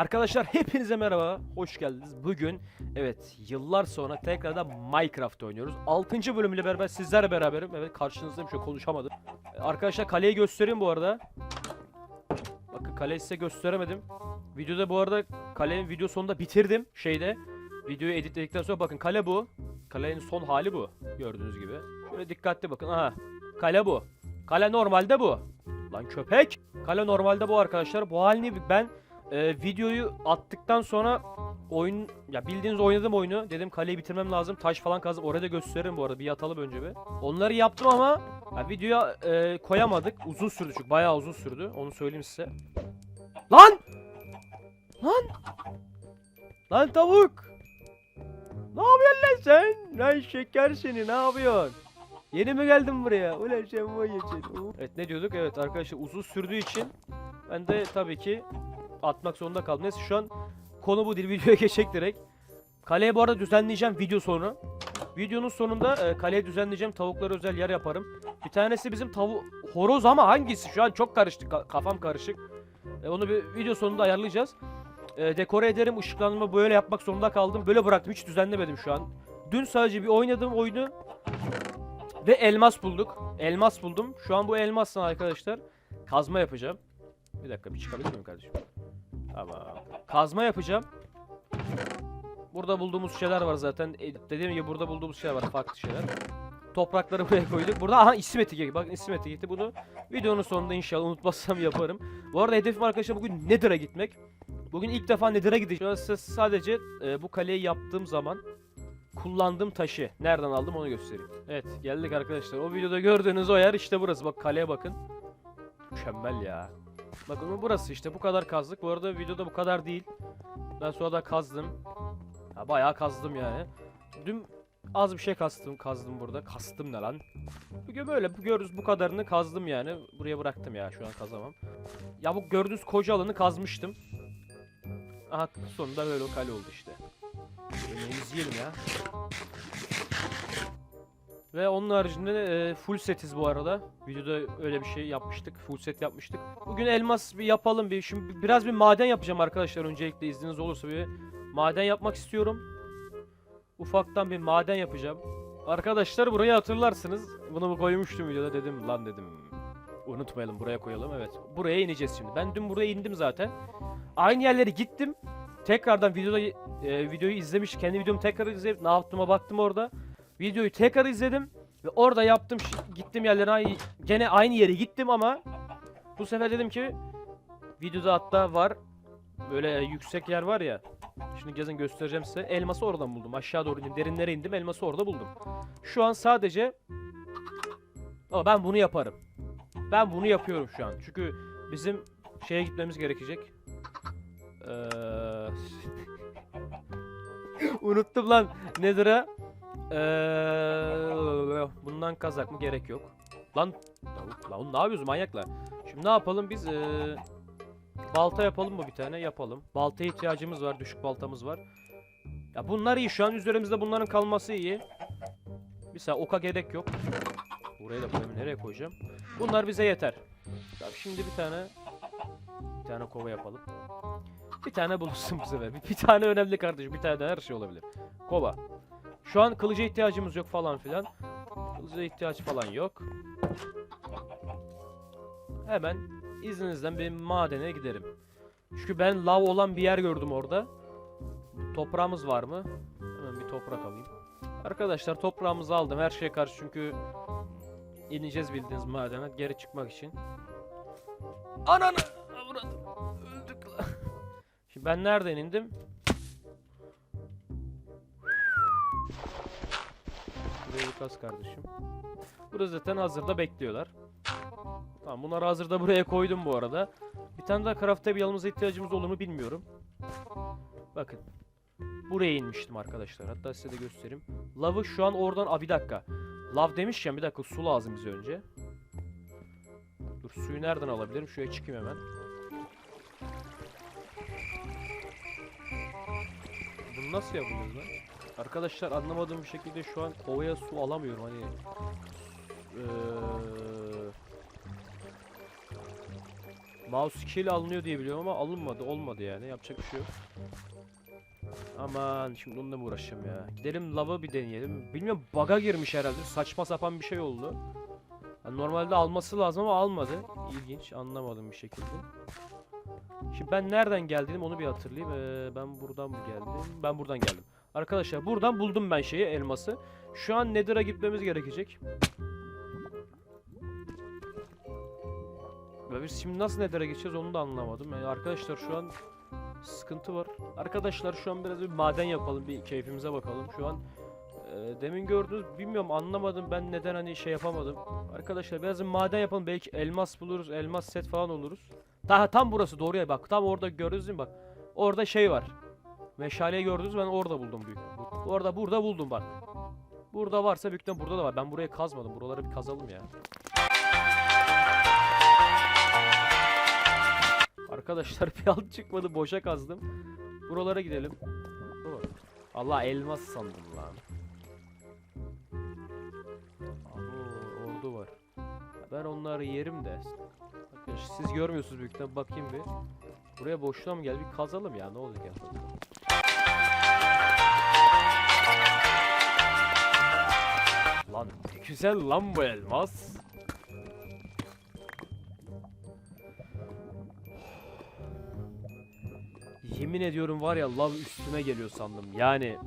Arkadaşlar hepinize merhaba, hoş geldiniz. Bugün evet yıllar sonra tekrardan Minecraft oynuyoruz. 6. bölümüyle beraber sizlerle beraberim. Evet karşınızdayım şöyle konuşamadım. Arkadaşlar kaleyi göstereyim bu arada. Bakın kaleyi size gösteremedim. Videoda bu arada kalenin video sonunda bitirdim şeyde. Videoyu editledikten sonra bakın kale bu. Kalenin son hali bu. Gördüğünüz gibi. Şöyle dikkatli bakın. Aha. Kale bu. Kale normalde bu. Lan köpek. Kale normalde bu arkadaşlar. Bu halini ben e, videoyu attıktan sonra oyun ya bildiğiniz oynadım oyunu. Dedim kaleyi bitirmem lazım. Taş falan kazıp oraya da gösteririm bu arada. Bir yatalım önce bir. Onları yaptım ama ya videoya e, koyamadık. Uzun sürdü çünkü. Bayağı uzun sürdü. Onu söyleyeyim size. Lan! Lan! Lan tavuk! Ne yapıyorsun lan sen? Lan şeker seni ne yapıyorsun? Yeni mi geldin buraya? Ulan sen vay geçin. Evet ne diyorduk? Evet arkadaşlar uzun sürdüğü için ben de tabii ki atmak zorunda kaldım. Neyse şu an konu bu değil. Videoya geçecek direkt. Kaleye bu arada düzenleyeceğim video sonu. Videonun sonunda e, kaleye düzenleyeceğim. Tavuklara özel yer yaparım. Bir tanesi bizim tavu horoz ama hangisi? Şu an çok karıştı. Ka- kafam karışık. E, onu bir video sonunda ayarlayacağız. E, dekore ederim. Işıklandırma böyle yapmak zorunda kaldım. Böyle bıraktım. Hiç düzenlemedim şu an. Dün sadece bir oynadım oyunu. Ve elmas bulduk. Elmas buldum. Şu an bu elmasla arkadaşlar kazma yapacağım. Bir dakika bir çıkabilir miyim kardeşim? Tamam. Kazma yapacağım. Burada bulduğumuz şeyler var zaten. E, dediğim gibi burada bulduğumuz şeyler var. Farklı şeyler. Toprakları buraya koyduk. Burada aha isim etiketi. Bakın isim etiketi. Bunu videonun sonunda inşallah unutmazsam yaparım. Bu arada hedefim arkadaşlar bugün Nether'a gitmek. Bugün ilk defa Nether'a gideceğim. Size sadece e, bu kaleyi yaptığım zaman kullandığım taşı nereden aldım onu göstereyim. Evet geldik arkadaşlar. O videoda gördüğünüz o yer işte burası. Bak kaleye bakın. Mükemmel ya. Bakın burası işte bu kadar kazdık. Bu arada videoda bu kadar değil. Ben sonra da kazdım. Ha, bayağı kazdım yani. Dün az bir şey kastım, kazdım burada. Kastım ne lan? Bugün böyle bu görürüz bu kadarını kazdım yani. Buraya bıraktım ya şu an kazamam. Ya bu gördüğünüz koca alanı kazmıştım. Aha sonunda böyle kale oldu işte. Yemeğimizi yiyelim ya. Ve onun haricinde e, full setiz bu arada. Videoda öyle bir şey yapmıştık. Full set yapmıştık. Bugün elmas bir yapalım bir. Şimdi biraz bir maden yapacağım arkadaşlar. Öncelikle izniniz olursa bir maden yapmak istiyorum. Ufaktan bir maden yapacağım. Arkadaşlar burayı hatırlarsınız. Bunu koymuştum videoda dedim lan dedim. Unutmayalım buraya koyalım evet. Buraya ineceğiz şimdi. Ben dün buraya indim zaten. Aynı yerlere gittim. Tekrardan videoda e, videoyu izlemiş. Kendi videomu tekrar izleyip ne yaptığıma baktım orada. Videoyu tekrar izledim ve orada yaptım gittim yerlere gene aynı yere gittim ama bu sefer dedim ki videoda hatta var böyle yüksek yer var ya şimdi gezin göstereceğim size. Elması oradan buldum aşağı doğru indim derinlere indim elması orada buldum. Şu an sadece ama ben bunu yaparım. Ben bunu yapıyorum şu an. Çünkü bizim şeye gitmemiz gerekecek. Eee unuttum lan Nether'a Eee bundan kazak mı gerek yok. Lan lan oğlum ne yapıyoruz manyaklar? Şimdi ne yapalım biz eee, balta yapalım mı bir tane yapalım. Baltaya ihtiyacımız var düşük baltamız var. Ya bunlar iyi şu an üzerimizde bunların kalması iyi. Mesela oka gerek yok. Buraya da koyayım nereye koyacağım? Bunlar bize yeter. Tamam şimdi bir tane bir tane kova yapalım. Bir tane bulursun bu sefer. Bir, bir tane önemli kardeşim. Bir tane de her şey olabilir. Kova. Şu an kılıca ihtiyacımız yok falan filan. Kılıca ihtiyaç falan yok. Hemen izninizden bir madene giderim. Çünkü ben lav olan bir yer gördüm orada. Toprağımız var mı? Hemen bir toprak alayım. Arkadaşlar toprağımızı aldım her şeye karşı çünkü ineceğiz bildiğiniz madene geri çıkmak için. Ananı! Öldük. Şimdi ben nereden indim? Kas kardeşim. Burası zaten hazırda bekliyorlar. Tamam bunları hazırda buraya koydum bu arada. Bir tane daha craft table yanımıza ihtiyacımız olur mu bilmiyorum. Bakın. Buraya inmiştim arkadaşlar. Hatta size de göstereyim. Lav'ı şu an oradan... Aa bir dakika. Lav demişken bir dakika su lazım bize önce. Dur suyu nereden alabilirim? Şuraya çıkayım hemen. Bunu nasıl yapıyoruz lan? Arkadaşlar anlamadığım bir şekilde şu an kovaya su alamıyorum hani. Eee Mouse key'le alınıyor diye biliyorum ama alınmadı. Olmadı yani. Yapacak bir şey yok. Aman şimdi onunla mı uğraşacağım ya? Gidelim lava bir deneyelim. Bilmiyorum bug'a girmiş herhalde. Saçma sapan bir şey oldu. Yani normalde alması lazım ama almadı. İlginç. Anlamadım bir şekilde. Şimdi ben nereden geldim onu bir hatırlayayım. Ee, ben buradan mı geldim? Ben buradan geldim. Arkadaşlar buradan buldum ben şeyi elması. Şu an Nether'a gitmemiz gerekecek. Ve biz şimdi nasıl Nether'a geçeceğiz onu da anlamadım. Yani arkadaşlar şu an sıkıntı var. Arkadaşlar şu an biraz bir maden yapalım. Bir keyfimize bakalım. Şu an e, demin gördünüz bilmiyorum anlamadım ben neden hani şey yapamadım. Arkadaşlar biraz bir maden yapalım. Belki elmas buluruz. Elmas set falan oluruz. Daha tam burası doğruya bak. Tam orada gördünüz değil mi bak. Orada şey var. Meşaleyi gördünüz ben orada buldum büyük. Orada burada buldum bak. Burada varsa büyükten burada da var. Ben burayı kazmadım. Buraları bir kazalım ya. Arkadaşlar bir alt çıkmadı. Boşa kazdım. Buralara gidelim. Allah elmas sandım lan. Abo, ordu var. Ben onları yerim de. Arkadaşlar siz görmüyorsunuz büyükten bakayım bir. Buraya boşluğa mı geldi? Bir kazalım ya ne olacak ya. Lan güzel lan bu elmas. Yemin ediyorum var ya lav üstüme geliyor sandım. Yani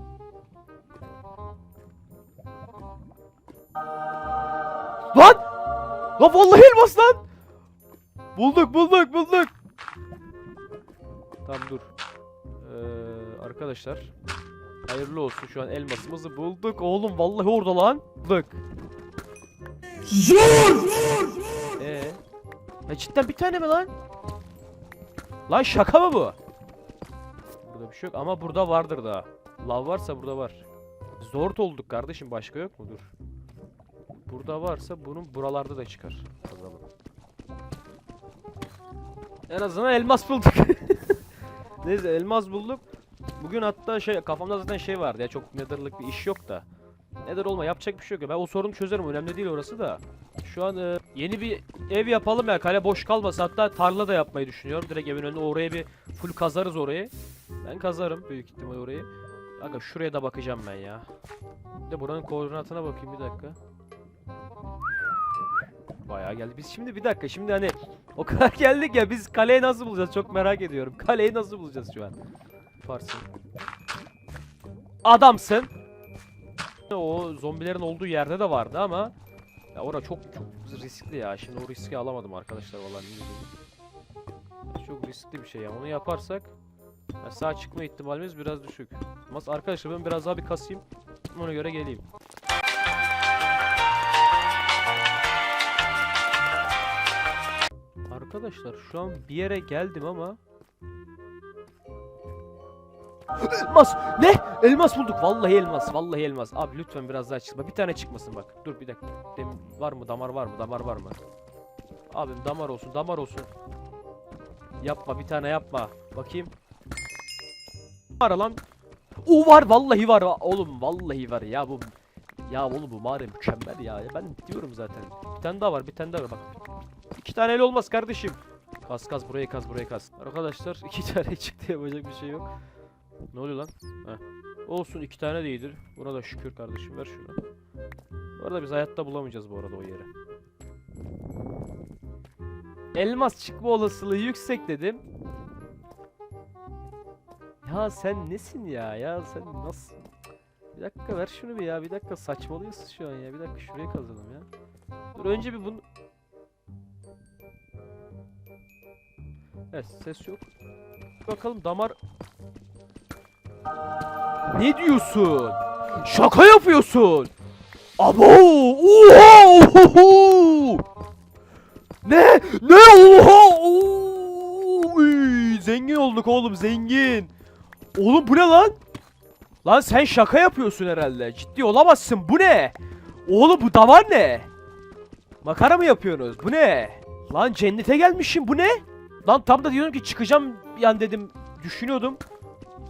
Lan! Lan vallahi elmas lan! Bulduk bulduk bulduk. Tamam dur. Ee, arkadaşlar. Hayırlı olsun şu an elmasımızı bulduk. Oğlum vallahi orada lan. Bak. Zor! Ee. Ya cidden bir tane mi lan? Lan şaka mı bu? Burada bir şey yok ama burada vardır daha. Lav varsa burada var. Zor olduk kardeşim başka yok mu? Dur. Burada varsa bunun buralarda da çıkar. Zaman. En azından elmas bulduk. Neyse elmas bulduk. Bugün hatta şey kafamda zaten şey vardı ya çok nether'lık bir iş yok da. Nether olma yapacak bir şey yok ya. Ben o sorunu çözerim önemli değil orası da. Şu an e, yeni bir ev yapalım ya kale boş kalmasın. Hatta tarla da yapmayı düşünüyorum. Direkt evin önüne oraya bir full kazarız orayı. Ben kazarım büyük ihtimal orayı. Aga şuraya da bakacağım ben ya. Bir de buranın koordinatına bakayım bir dakika. Bayağı geldi. Biz şimdi bir dakika şimdi hani o kadar geldik ya biz kaleyi nasıl bulacağız çok merak ediyorum. Kaleyi nasıl bulacağız şu an? Yaparsın. Adamsın. O zombilerin olduğu yerde de vardı ama ya ora çok çok riskli ya. Şimdi o riski alamadım arkadaşlar vallahi. Çok riskli bir şey ya. Onu yaparsak ya sağ çıkma ihtimalimiz biraz düşük. Ama arkadaşlar ben biraz daha bir kasayım. Ona göre geleyim. Arkadaşlar şu an bir yere geldim ama Elmas! Ne? Elmas bulduk. Vallahi elmas. Vallahi elmas. Abi lütfen biraz daha çıkma. Bir tane çıkmasın bak. Dur bir dakika. Dem var mı? Damar var mı? Damar var mı? Abim damar olsun. Damar olsun. Yapma bir tane yapma. Bakayım. Var lan. O var vallahi var. Oğlum vallahi var ya bu. Ya oğlum bu mağara mükemmel. Ya Ben diyorum zaten. Bir tane daha var. Bir tane daha var bak. İki tane el olmaz kardeşim. Kaz kaz buraya kaz buraya kaz. Arkadaşlar iki tane çıktı yapacak bir şey yok. Ne oluyor lan? Heh. Olsun iki tane de iyidir. Buna da şükür kardeşim ver şunu. Bu arada biz hayatta bulamayacağız bu arada o yeri. Elmas çıkma olasılığı yüksek dedim. Ya sen nesin ya? Ya sen nasıl? Bir dakika ver şunu bir ya. Bir dakika saçmalıyorsun şu an ya. Bir dakika şuraya kazalım ya. Dur önce bir bunu... Evet ses yok. Bakalım damar ne diyorsun? Şaka yapıyorsun. Abo! Oha! Ohoho! Ne? Ne? Oha! Oy! Zengin olduk oğlum zengin. Oğlum bu ne lan? Lan sen şaka yapıyorsun herhalde. Ciddi olamazsın. Bu ne? Oğlum bu davar ne? Makara mı yapıyorsunuz? Bu ne? Lan cennete gelmişim. Bu ne? Lan tam da diyorum ki çıkacağım yani dedim. Düşünüyordum.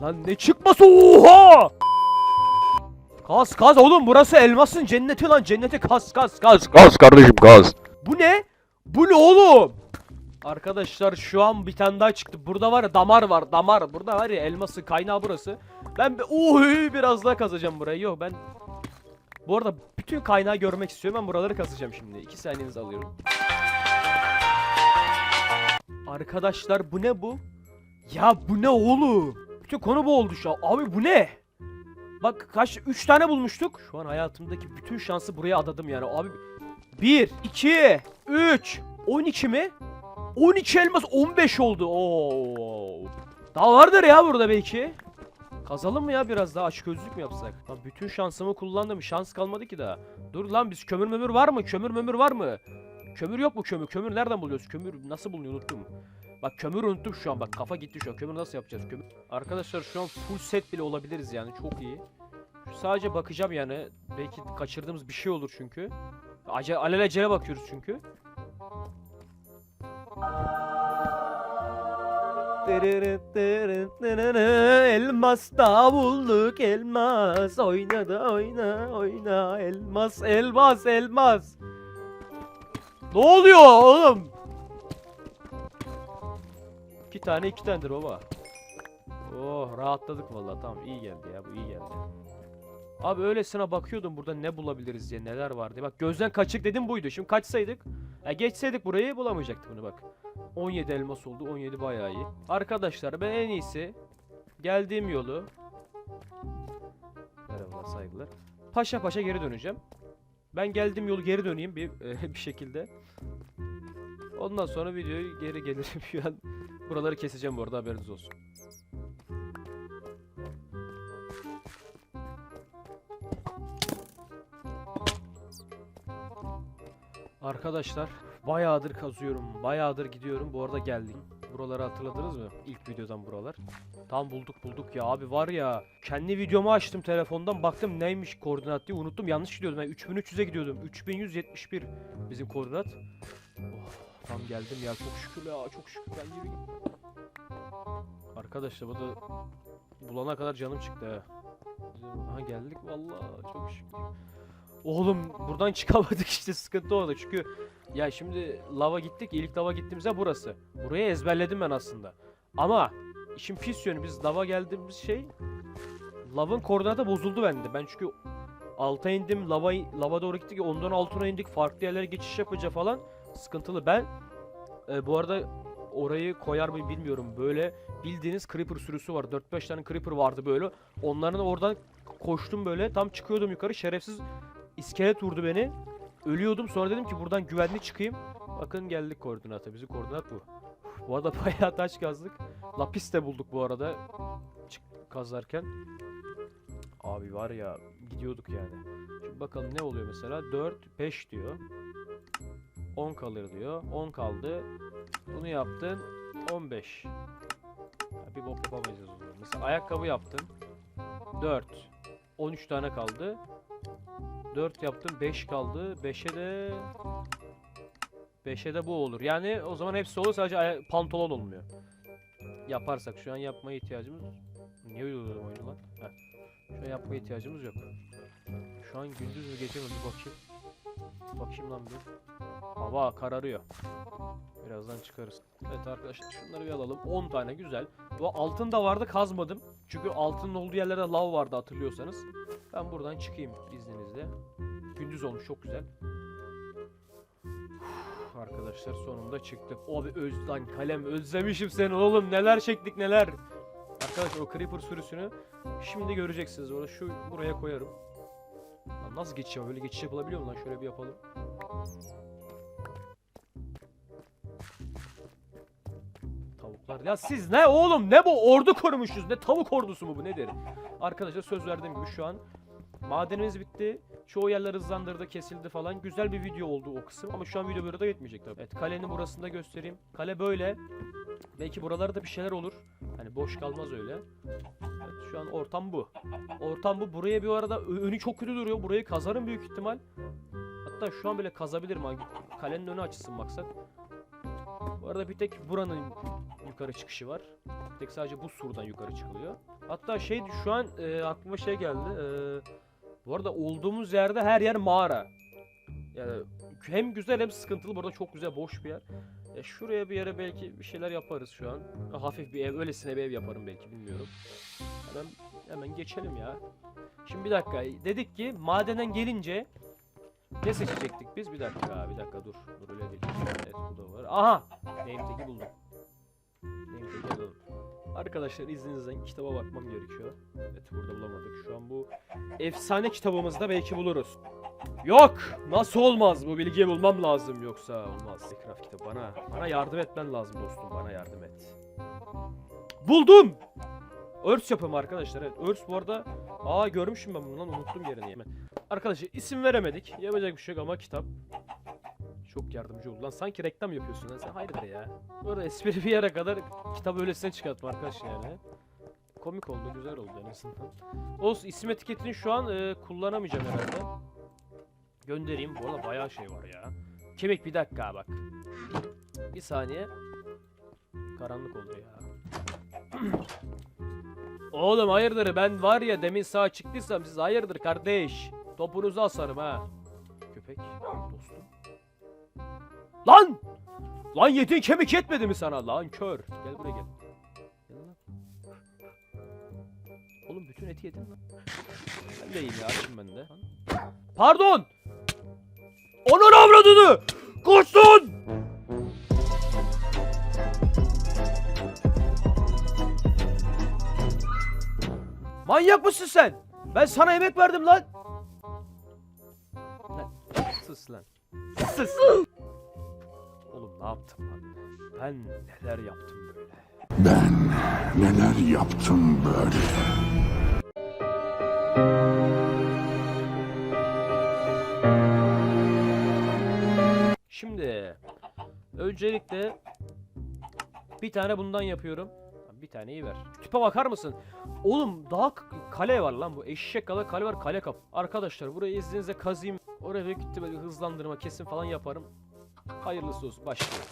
Lan ne çıkması oha! Kaz kaz oğlum burası elmasın cenneti lan cenneti kaz kaz kaz. Gaz kardeşim gaz. Bu ne? Bu ne oğlum? Arkadaşlar şu an bir tane daha çıktı. Burada var ya damar var damar. Burada var ya elması kaynağı burası. Ben bir uy biraz daha kazacağım burayı. Yok ben bu arada bütün kaynağı görmek istiyorum. Ben buraları kazacağım şimdi. 2 saniyenizi alıyorum. Arkadaşlar bu ne bu? Ya bu ne oğlum? Bütün konu bu oldu şu an. Abi bu ne? Bak kaç 3 tane bulmuştuk. Şu an hayatımdaki bütün şansı buraya adadım yani. Abi 1 2 3 12 mi? 12 elmas 15 oldu. Oo. Daha vardır ya burada belki. Kazalım mı ya biraz daha aç gözlük mü yapsak? Lan bütün şansımı kullandım. Şans kalmadı ki daha. Dur lan biz kömür mömür var mı? Kömür mömür var mı? Kömür yok mu kömür? Kömür nereden buluyoruz? Kömür nasıl bulunuyor unuttum. Bak kömür unuttum şu an. Bak kafa gitti şu an. Kömür nasıl yapacağız? Kömür. Arkadaşlar şu an full set bile olabiliriz yani. Çok iyi. Sadece bakacağım yani. Belki kaçırdığımız bir şey olur çünkü. Acele, alelacele bakıyoruz çünkü. Elmas da bulduk elmas oynadı oyna oyna elmas elmas elmas Ne oluyor oğlum? Tane iki tanedir baba. Oh rahatladık vallahi tamam iyi geldi ya bu iyi geldi. Abi öylesine bakıyordum burada ne bulabiliriz diye neler var diye. Bak gözden kaçık dedim buydu. Şimdi kaçsaydık, ya geçseydik burayı bulamayacaktık bunu bak. 17 elmas oldu. 17 bayağı iyi. Arkadaşlar ben en iyisi geldiğim yolu Merhabalar saygılar. Paşa paşa geri döneceğim. Ben geldiğim yolu geri döneyim bir bir şekilde. Ondan sonra videoyu geri gelirim. Şu an buraları keseceğim bu arada haberiniz olsun. Arkadaşlar bayağıdır kazıyorum. Bayağıdır gidiyorum. Bu arada geldik. Buraları hatırladınız mı? İlk videodan buralar. Tam bulduk bulduk ya abi var ya. Kendi videomu açtım telefondan baktım neymiş koordinat diye unuttum. Yanlış gidiyordum. Ben 3300'e gidiyordum. 3171 bizim koordinat. Oh, tam geldim ya çok şükür ya çok şükür ben gibi. Arkadaşlar bu da bulana kadar canım çıktı ha. Aha geldik vallahi çok şükür. Oğlum buradan çıkamadık işte sıkıntı orada çünkü ya şimdi lava gittik ilk lava gittiğimizde burası. Burayı ezberledim ben aslında. Ama işin pis yönü biz lava geldiğimiz şey lavın koordinatı bozuldu bende. Ben çünkü alta indim lava lava doğru gittik ondan altına indik farklı yerlere geçiş yapınca falan sıkıntılı. Ben e, bu arada orayı koyar mı bilmiyorum böyle bildiğiniz creeper sürüsü var 4-5 tane creeper vardı böyle onların oradan koştum böyle tam çıkıyordum yukarı şerefsiz iskelet vurdu beni. Ölüyordum sonra dedim ki buradan güvenli çıkayım. Bakın geldik koordinata. Bizim koordinat bu. Bu arada bayağı taş kazdık. Lapis de bulduk bu arada. Çık kazarken. Abi var ya gidiyorduk yani. Şimdi bakalım ne oluyor mesela. 4, 5 diyor. 10 kalır diyor. 10 kaldı. Bunu yaptın. 15. Ya bir bok yapamayacağız o. Mesela ayakkabı yaptın. 4. 13 tane kaldı. 4 yaptım 5 kaldı. 5'e de 5'e de bu olur. Yani o zaman hepsi olur sadece pantolon olmuyor. Yaparsak şu an yapmaya ihtiyacımız Niye uyguluyorum oyunu lan? Heh. Şu an yapmaya ihtiyacımız yok. Şu an gündüz mü gece mi bir bakayım. Bakayım lan bir. Hava kararıyor. Birazdan çıkarız. Evet arkadaşlar şunları bir alalım. 10 tane güzel. Bu altın da vardı kazmadım. Çünkü altının olduğu yerlerde lav vardı hatırlıyorsanız. Ben buradan çıkayım izninizle. Gündüz olmuş çok güzel. Uf, Arkadaşlar sonunda çıktık. Abi Özdan kalem özlemişim seni oğlum neler çektik neler. Arkadaşlar o creeper sürüsünü şimdi göreceksiniz. Orada şu buraya koyarım. Lan nasıl geçiş yapıyor? Böyle geçiş yapılabiliyor mu lan? Şöyle bir yapalım. Tavuklar. Ya siz ne oğlum? Ne bu? Ordu kurmuşuz. Ne tavuk ordusu mu bu? Nedir? Arkadaşlar söz verdiğim gibi şu an madenimiz bitti. Çoğu yerler hızlandırdı, kesildi falan. Güzel bir video oldu o kısım ama şu an video burada yetmeyecek tabii. Evet kalenin burasını da göstereyim. Kale böyle. Belki buralarda bir şeyler olur. Hani boş kalmaz öyle. Evet şu an ortam bu. Ortam bu. Buraya bir arada önü çok kötü duruyor. Burayı kazarım büyük ihtimal. Hatta şu an bile kazabilirim. Kalenin önü açılsın maksat. Bu arada bir tek buranın yukarı çıkışı var. Bir tek sadece bu surdan yukarı çıkılıyor. Hatta şey şu an e, aklıma şey geldi. E, bu arada olduğumuz yerde her yer mağara. Yani hem güzel hem sıkıntılı. Bu arada çok güzel boş bir yer. Ya şuraya bir yere belki bir şeyler yaparız şu an. Ha, Hafif bir ev, öylesine bir ev yaparım belki bilmiyorum. Hemen hemen geçelim ya. Şimdi bir dakika. Dedik ki madenden gelince ne seçecektik biz? Bir dakika, bir dakika dur. Dur öyle değil. Evet bu da var. Aha! Name tag'i buldum. Name tag'i alalım. Arkadaşlar izninizle kitaba bakmam gerekiyor. Evet burada bulamadık. Şu an bu efsane kitabımızda belki buluruz. Yok! Nasıl olmaz? Bu bilgiyi bulmam lazım yoksa olmaz. Minecraft kitabı bana. Bana yardım etmen lazım dostum. Bana yardım et. Buldum! Örs yapımı arkadaşlar. Evet. Örs bu arada... Aa görmüşüm ben bunu lan. Unuttum yerini. Arkadaşlar isim veremedik. Yapacak bir şey yok ama kitap. Çok yardımcı oldu lan. Sanki reklam yapıyorsun lan sen. Hayırdır ya. Bu arada espri bir yere kadar kitabı öylesine çıkartma arkadaş yani. Komik oldu, güzel oldu en azından. Olsun isim etiketini şu an e, kullanamayacağım herhalde. Göndereyim. Bu arada bayağı şey var ya. Kemik bir dakika bak. Bir saniye. Karanlık oldu ya. Oğlum hayırdır ben var ya demin sağ çıktıysam siz hayırdır kardeş. Topunuzu asarım ha. Köpek dostum. Lan! Lan yediğin kemik yetmedi mi sana lan kör? Gel buraya gel. Gel lan. Oğlum bütün eti yedin lan. Ben de yiyeyim ya açım ben de. Pardon! Onun avradını! Koştun! Manyak mısın sen? Ben sana yemek verdim lan. Lan sus lan. Sus. Oğlum ne yaptım lan? Ben neler yaptım böyle? Ben neler yaptım böyle? Şimdi öncelikle bir tane bundan yapıyorum. Bir taneyi ver. Şu Tipe bakar mısın? Oğlum daha kale var lan bu. Eşek kale kale var kale kap. Arkadaşlar burayı izninizle kazıyım. Oraya ihtimalle hızlandırma kesin falan yaparım. Hayırlısı olsun. Başlıyor.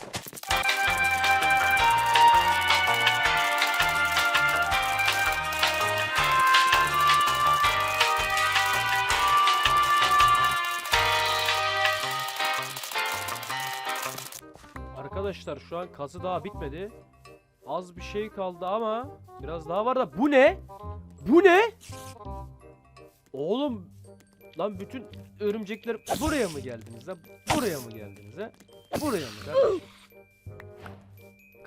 Arkadaşlar şu an kazı daha bitmedi. Az bir şey kaldı ama biraz daha var da bu ne? Bu ne? Oğlum lan bütün örümcekler buraya mı geldiniz ha? Buraya mı geldiniz ha? Buraya mı kardeşim?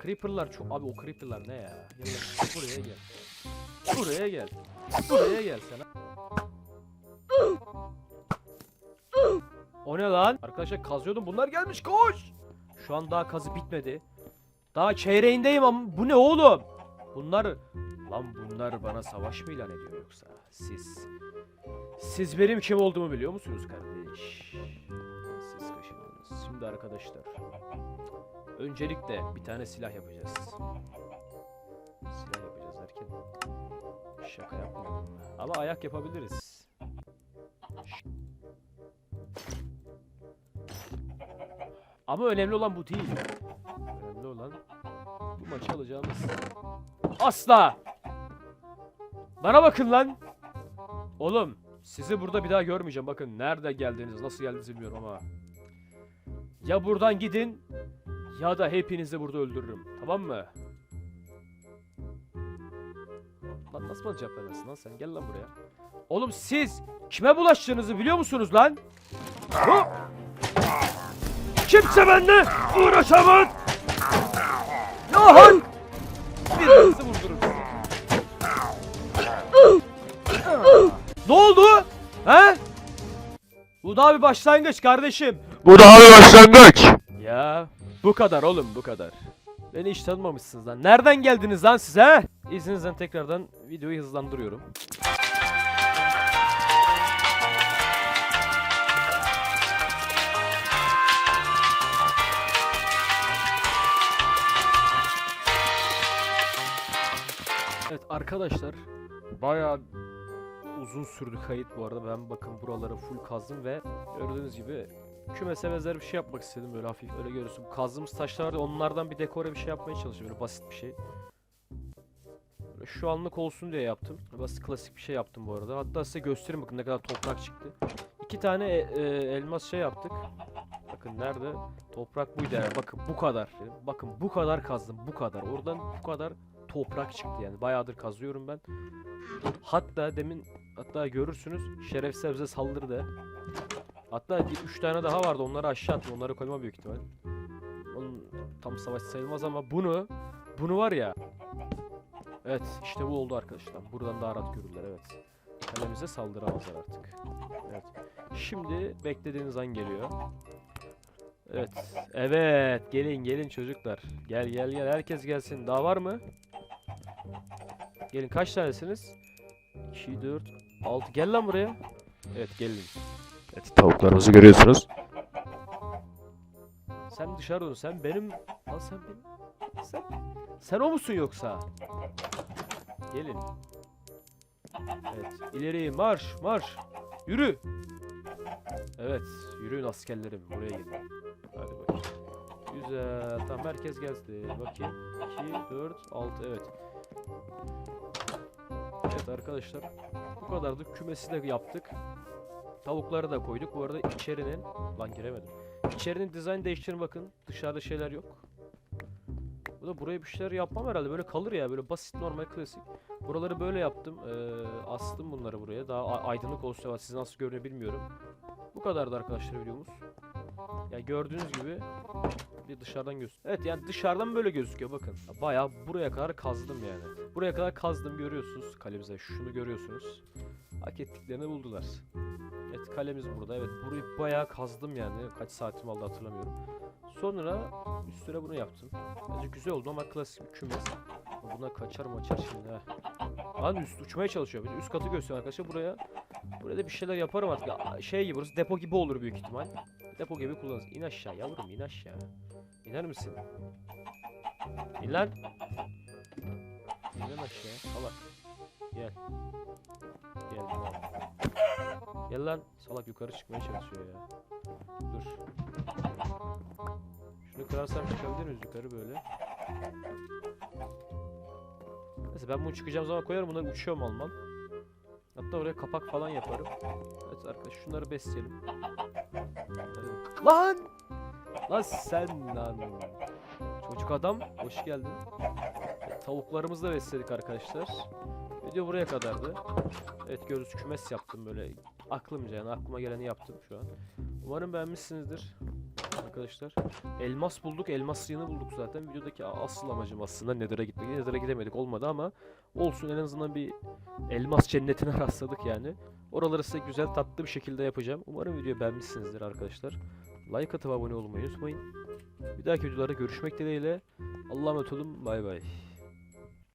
Creeper'lar çok abi o creeper'lar ne ya? Gel buraya gel. Buraya gel. Buraya gel sen. O ne lan? Arkadaşlar kazıyordum bunlar gelmiş koş. Şu an daha kazı bitmedi. Daha çeyreğindeyim ama bu ne oğlum? Bunlar lan bunlar bana savaş mı ilan ediyor yoksa? Siz siz benim kim olduğumu biliyor musunuz kardeş? Siz kaşındınız. Şimdi arkadaşlar öncelikle bir tane silah yapacağız. Silah yapacağız derken şaka yapmadım. Ama ayak yapabiliriz. Ama önemli olan bu değil. Önemli olan bu maçı alacağımız. Asla! Bana bakın lan! Oğlum sizi burada bir daha görmeyeceğim. Bakın nerede geldiniz, nasıl geldiniz bilmiyorum ama. Ya buradan gidin ya da hepinizi burada öldürürüm. Tamam mı? Lan nasıl bana cevap vermezsin lan sen? Gel lan buraya. Oğlum siz kime bulaştığınızı biliyor musunuz lan? Hop! Kimse benimle uğraşamaz. Ya ne oldu? He? Bu daha bir başlangıç kardeşim. Bu daha bir başlangıç. Ya bu kadar oğlum bu kadar. Beni hiç tanımamışsınız lan. Nereden geldiniz lan siz he? İzninizle tekrardan videoyu hızlandırıyorum. Evet arkadaşlar bayağı uzun sürdü kayıt bu arada. Ben bakın buraları full kazdım ve gördüğünüz gibi kümese benzer bir şey yapmak istedim böyle hafif öyle görürsün. Kazdığımız taşlar vardı onlardan bir dekore bir şey yapmaya çalışıyorum böyle basit bir şey. Böyle şu anlık olsun diye yaptım. Basit klasik bir şey yaptım bu arada. Hatta size göstereyim bakın ne kadar toprak çıktı. İki tane e- e, elmas şey yaptık. Bak Bakın nerede? Toprak buydu yani. Bakın bu kadar. Bakın bu kadar kazdım. Bu kadar. Oradan bu kadar toprak çıktı yani. Bayağıdır kazıyorum ben. Hatta demin hatta görürsünüz şerefsiz bize saldırdı. Hatta 3 tane daha vardı. Onları aşağı attım. Onları koyma büyük ihtimal. Onun tam savaş sayılmaz ama bunu bunu var ya. Evet işte bu oldu arkadaşlar. Buradan daha rahat görürler evet. Kalemize saldıramazlar artık. Evet. Şimdi beklediğiniz an geliyor. Evet. Evet. Gelin gelin çocuklar. Gel gel gel. Herkes gelsin. Daha var mı? Gelin kaç tanesiniz? 2, 4, 6. Gel lan buraya. Evet gelin. Evet tavuklarımızı görüyorsunuz. Sen dışarı dur. Sen benim... Lan sen benim... Sen... Sen o musun yoksa? Gelin. Evet. İleri marş marş. Yürü. Evet. Yürüyün askerlerim. Buraya gelin. Hadi bakayım. Güzel. Tamam herkes geldi. Bakayım. 2, 4, 6. Evet. Evet arkadaşlar. Bu kadardı. Kümesi de yaptık. Tavukları da koyduk. Bu arada içerinin... Lan giremedim. İçerinin dizayn değiştirin bakın. Dışarıda şeyler yok. Bu da buraya bir şeyler yapmam herhalde. Böyle kalır ya. Böyle basit normal klasik. Buraları böyle yaptım. Ee, astım bunları buraya. Daha aydınlık olsun. Siz nasıl görünüyor bilmiyorum. Bu kadardı arkadaşlar videomuz. Ya gördüğünüz gibi bir dışarıdan göz. Evet yani dışarıdan böyle gözüküyor bakın. Ya Bayağı buraya kadar kazdım yani. Buraya kadar kazdım görüyorsunuz kalemize. Şunu görüyorsunuz. Hak ettiklerini buldular. Evet kalemiz burada. Evet burayı bayağı kazdım yani. Kaç saatim aldı hatırlamıyorum. Sonra üstüne bunu yaptım. Bence güzel oldu ama klasik bir kümes. Buna kaçar maçar şimdi ha. Lan üst uçmaya çalışıyor. Bir üst katı gösteriyor arkadaşlar. Buraya buraya da bir şeyler yaparım artık. Şey gibi burası depo gibi olur büyük ihtimal. Depo gibi kullanırız. İn aşağı yavrum in aşağı. İner misin? İn lan. İn lan aşağı. Salak. Gel. Gel. Gel. Gel lan. Salak yukarı çıkmaya çalışıyor ya. Dur. Şunu kırarsam çıkabilir miyiz yukarı böyle? Neyse ben bunu çıkacağım zaman koyarım bunları uçuyor mu almam. Hatta oraya kapak falan yaparım. Evet arkadaş şunları besleyelim. Lan! Lan sen lan. Çocuk adam hoş geldin. Tavuklarımızı da besledik arkadaşlar. Video buraya kadardı. Evet gördüğünüz kümes yaptım böyle aklımca yani aklıma geleni yaptım şu an. Umarım beğenmişsinizdir arkadaşlar. Elmas bulduk, elmas yığını bulduk zaten. Videodaki asıl amacım aslında Nether'a gitmek. Nether'a gidemedik olmadı ama olsun en azından bir elmas cennetine rastladık yani. Oraları size güzel tatlı bir şekilde yapacağım. Umarım videoyu beğenmişsinizdir arkadaşlar. Like atıp abone olmayı unutmayın. Bir dahaki videolarda görüşmek dileğiyle. Allah'a emanet olun. Bay bay.